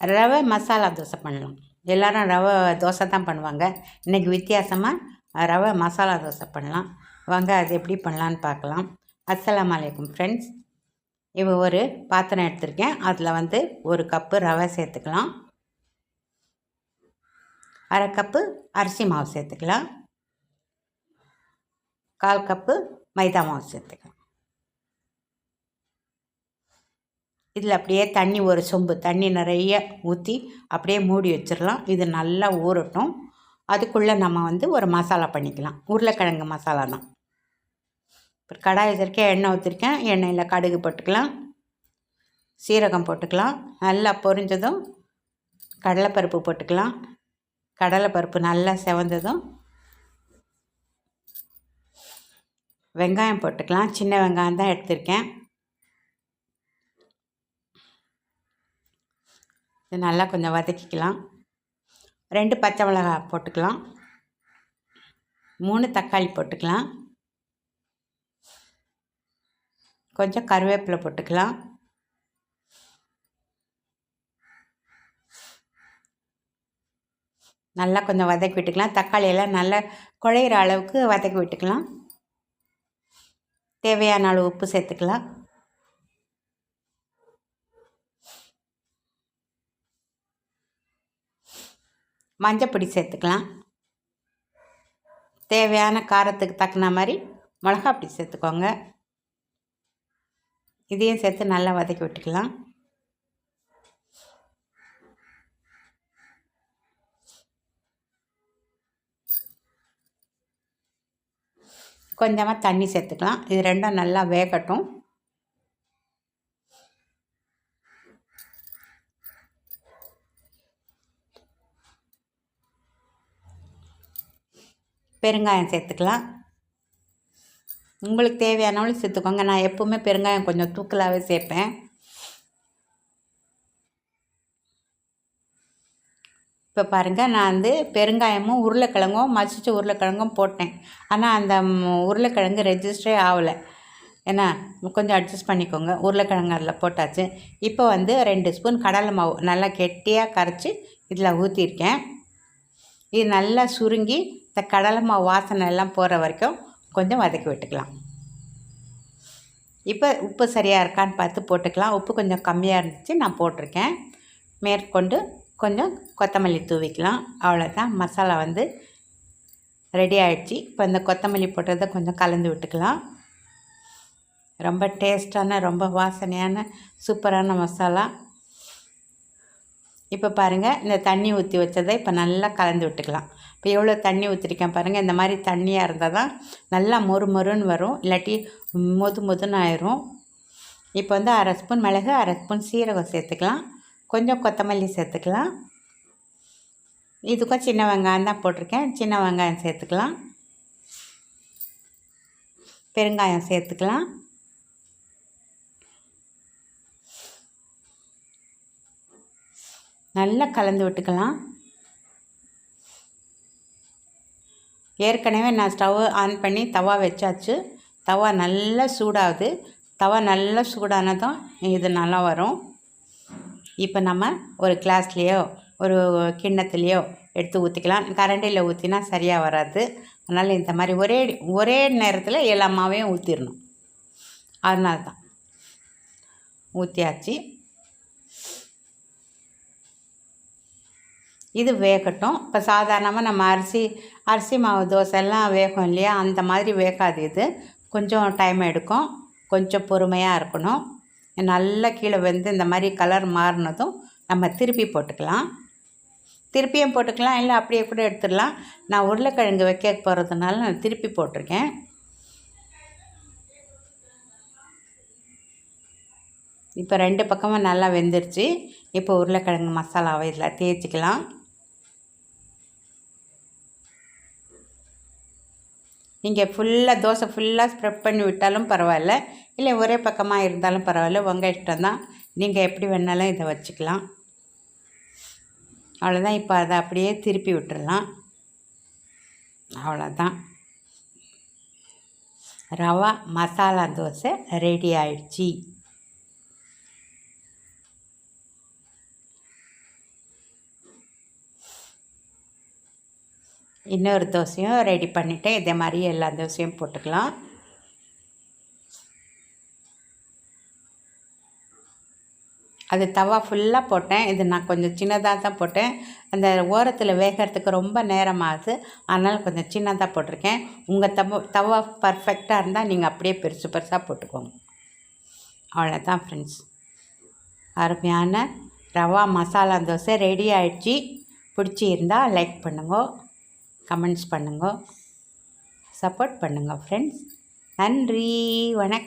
ரவை மசாலா தோசை பண்ணலாம். எல்லோரும் ரவை தோசை தான் பண்ணுவாங்க. இன்றைக்கி வித்தியாசமாக ரவை மசாலா தோசை பண்ணலாம். வாங்க அது எப்படி பண்ணலான்னு பார்க்கலாம். அஸ்லாம் வலைக்கம் ஃப்ரெண்ட்ஸ் இப்போ ஒரு பாத்திரம் எடுத்திருக்கேன். அதில் வந்து ஒரு கப்பு ரவை சேர்த்துக்கலாம். அரை கப்பு அரிசி மாவு சேர்த்துக்கலாம். கால் கப்பு மைதா மாவு சேர்த்துக்கலாம். இதில் அப்படியே தண்ணி ஒரு சொம்பு தண்ணி நிறைய ஊற்றி அப்படியே மூடி வச்சிடலாம். இது நல்லா ஊறட்டும். அதுக்குள்ளே நம்ம வந்து ஒரு மசாலா பண்ணிக்கலாம். உருளைக்கிழங்கு மசாலா தான். இப்போ கடாய் வச்சுருக்கேன் எண்ணெய் ஊற்றிருக்கேன் எண்ணெயில் கடுகு போட்டுக்கலாம். சீரகம் போட்டுக்கலாம். நல்லா பொரிஞ்சதும் கடலைப்பருப்பு போட்டுக்கலாம். கடலைப்பருப்பு நல்லா செவந்ததும் வெங்காயம் போட்டுக்கலாம். சின்ன வெங்காயம் தான் எடுத்திருக்கேன். இது நல்லா கொஞ்சம் வதக்கிக்கலாம். ரெண்டு பச்சை மிளகாய் போட்டுக்கலாம். மூணு தக்காளி போட்டுக்கலாம். கொஞ்சம் கருவேப்பிலை போட்டுக்கலாம். நல்லா கொஞ்சம் வதக்கி விட்டுக்கலாம். தக்காளியெல்லாம் நல்லா குழையிற அளவுக்கு வதக்கி விட்டுக்கலாம். தேவையான அளவு உப்பு சேர்த்துக்கலாம். மஞ்சப்பொடி சேர்த்துக்கலாம். தேவையான காரத்துக்கு தக்கன மாதிரி மிளகாப்பொடி சேர்த்துக்கோங்க. இதையும் சேர்த்து நல்லா வதக்கி விட்டுக்கலாம். கொஞ்சமாக தண்ணி சேர்த்துக்கலாம். இது ரெண்டும் நல்லா வேகட்டும். பெருங்காயம் சேர்த்துக்கலாம். உங்களுக்கு தேவையானவளும் சேர்த்துக்கோங்க. நான் எப்போவுமே பெருங்காயம் கொஞ்சம் தூக்கலாகவே சேர்ப்பேன். இப்போ பாருங்கள் நான் வந்து பெருங்காயமும் உருளைக்கிழங்கும் மசிச்ச உருளைக்கிழங்கும் போட்டேன். ஆனால் அந்த உருளைக்கிழங்கு ரெஜிஸ்டரே ஆகலை. ஏன்னா கொஞ்சம் அட்ஜஸ்ட் பண்ணிக்கோங்க. உருளைக்கிழங்கு அதில் போட்டாச்சு. இப்போ வந்து ரெண்டு ஸ்பூன் கடலை மாவு நல்லா கெட்டியாக கரைச்சி இதில் ஊற்றிருக்கேன் இது நல்லா சுருங்கி இந்த கடலை மாவு வாசனை எல்லாம் போகிற வரைக்கும் கொஞ்சம் வதக்கி விட்டுக்கலாம். இப்போ உப்பு சரியாக இருக்கான்னு பார்த்து போட்டுக்கலாம். உப்பு கொஞ்சம் கம்மியாக இருந்துச்சு நான் போட்டிருக்கேன். மேற்கொண்டு கொஞ்சம் கொத்தமல்லி தூவிக்கலாம். அவ்வளோதான் மசாலா வந்து ரெடி ஆகிடுச்சு இப்போ இந்த கொத்தமல்லி போட்டதை கொஞ்சம் கலந்து விட்டுக்கலாம். ரொம்ப டேஸ்டான ரொம்ப வாசனையான சூப்பரான மசாலா. இப்போ பாருங்கள் இந்த தண்ணி ஊற்றி வச்சதை இப்போ நல்லா கலந்து விட்டுக்கலாம். இப்போ எவ்வளோ தண்ணி ஊற்றிருக்கேன் பாருங்கள் இந்த மாதிரி தண்ணியாக இருந்தால் தான் நல்லா மொறு மொறுன்னு வரும். இல்லாட்டி மொது மொதுன்னு ஆயிரும். இப்போ வந்து அரை ஸ்பூன் மிளகு அரை ஸ்பூன் சீரகம் சேர்த்துக்கலாம். கொஞ்சம் கொத்தமல்லி சேர்த்துக்கலாம். இதுக்கும் சின்ன வெங்காயம் தான் போட்டிருக்கேன். சின்ன வெங்காயம் சேர்த்துக்கலாம். பெருங்காயம் சேர்த்துக்கலாம். நல்லா கலந்து விட்டுக்கலாம். ஏற்கனவே நான் ஸ்டவ் ஆன் பண்ணி தவா வச்சாச்சு. தவா நல்லா சூடாகுது. தவா நல்லா சூடானதும் இது நல்லா வரும். இப்போ நம்ம ஒரு கிளாஸ்லேயோ ஒரு கிண்ணத்துலேயோ எடுத்து ஊற்றிக்கலாம் கரண்டியில் ஊற்றினா சரியாக வராது. அதனால் இந்த மாதிரி ஒரே ஒரே நேரத்தில் எல்லா மாவையும் ஊற்றிடணும் அதனால தான். ஊற்றியாச்சு இது வேகட்டும். இப்போ சாதாரணமாக நம்ம அரிசி அரிசி மாவு தோசைலாம் வேகும் இல்லையா? அந்த மாதிரி வேகாது இது. கொஞ்சம் டைம் எடுக்கும். கொஞ்சம் பொறுமையாக இருக்கணும். நல்லா கீழே வந்து இந்த மாதிரி கலர் மாறினதும் நம்ம திருப்பி போட்டுக்கலாம். திருப்பியும் போட்டுக்கலாம். இல்லை அப்படியே கூட எடுத்துடலாம். நான் உருளைக்கிழங்கு வைக்க போகிறதுனால நான் திருப்பி போட்டிருக்கேன். இப்போ ரெண்டு பக்கமும் நல்லா வெந்துருச்சு. இப்போ உருளைக்கிழங்கு மசாலாவை இதில் தேய்ச்சிக்கலாம். நீங்கள் ஃபுல்லாக தோசை ஃபுல்லாக ஸ்ப்ரெட் பண்ணி விட்டாலும் பரவாயில்ல. இல்லை ஒரே பக்கமாக இருந்தாலும் பரவாயில்ல. உங்கள் இஷ்டம் தான். நீங்கள் எப்படி வேணாலும் இதை வச்சுக்கலாம். அவ்வளோதான் இப்போ அதை அப்படியே திருப்பி விட்டுடலாம் அவ்வளோதான் ரவா மசாலா தோசை ரெடி ஆயிடுச்சு. இன்னொரு தோசையும் ரெடி பண்ணிவிட்டேன் இதே மாதிரி எல்லா தோசையும் போட்டுக்கலாம். அது தவா ஃபுல்லாக போட்டேன். இது நான் கொஞ்சம் சின்னதாக தான் போட்டேன். அந்த ஓரத்தில் வேகிறதுக்கு ரொம்ப நேரமாகுது. அதனால் கொஞ்சம் சின்னதாக போட்டிருக்கேன். உங்கள் தவா தவா பர்ஃபெக்டாக இருந்தால் நீங்கள் அப்படியே பெருசு பெருசாக போட்டுக்கோங்க. அவ்வளோதான் ஃப்ரெண்ட்ஸ் அருமையான ரவா மசாலா தோசை ரெடி ஆகிடுச்சி பிடிச்சி இருந்தால் லைக் பண்ணுங்கள் கமெண்ட்ஸ் பண்ணுங்க. சப்போர்ட் பண்ணுங்கள் ஃப்ரெண்ட்ஸ் நன்றி வணக்கம்.